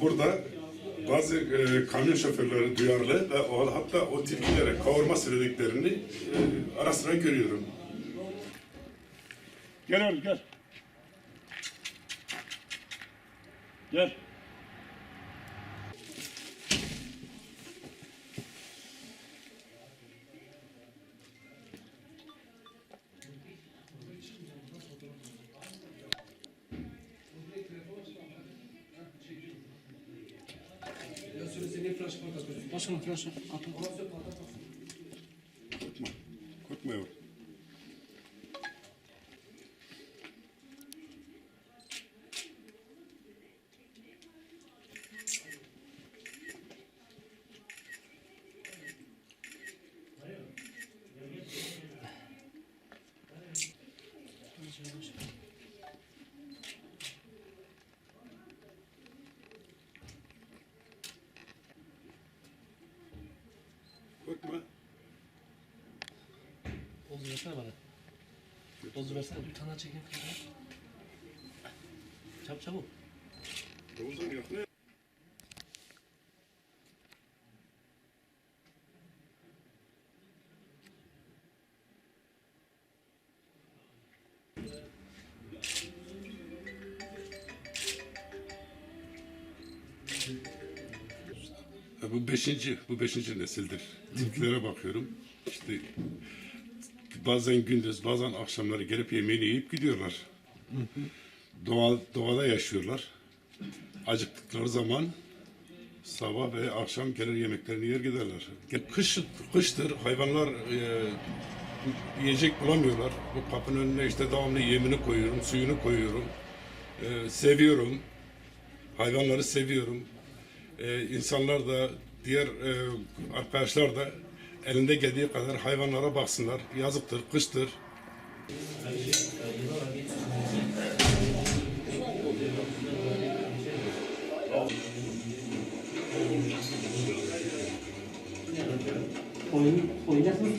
Burada bazı e, kamyon şoförleri duyarlı ve o, hatta o tilkilere kavurma söylediklerini e, ara sıra görüyorum. Gel oğlum gel. Gel. Başkanım flaşı atın. Korkma. Korkma yavrum. Korkma. Bozu versene bana. Bozu versene bir tane çekeyim. Çabuk çabuk. Domuzun yok ne? Bu beşinci, bu beşinci nesildir. Tilkilere bakıyorum. İşte bazen gündüz, bazen akşamları gelip yemeğini yiyip gidiyorlar. Doğa, doğada yaşıyorlar. Acıktıkları zaman sabah ve akşam gelir yemeklerini yer giderler. Kış, kıştır hayvanlar e, yiyecek bulamıyorlar. Bu kapının önüne işte devamlı yemini koyuyorum, suyunu koyuyorum. E, seviyorum. Hayvanları seviyorum. Ee, insanlar da, diğer e, arkadaşlar da elinde geldiği kadar hayvanlara baksınlar. Yazıktır, kıştır. Oyun, oynasın.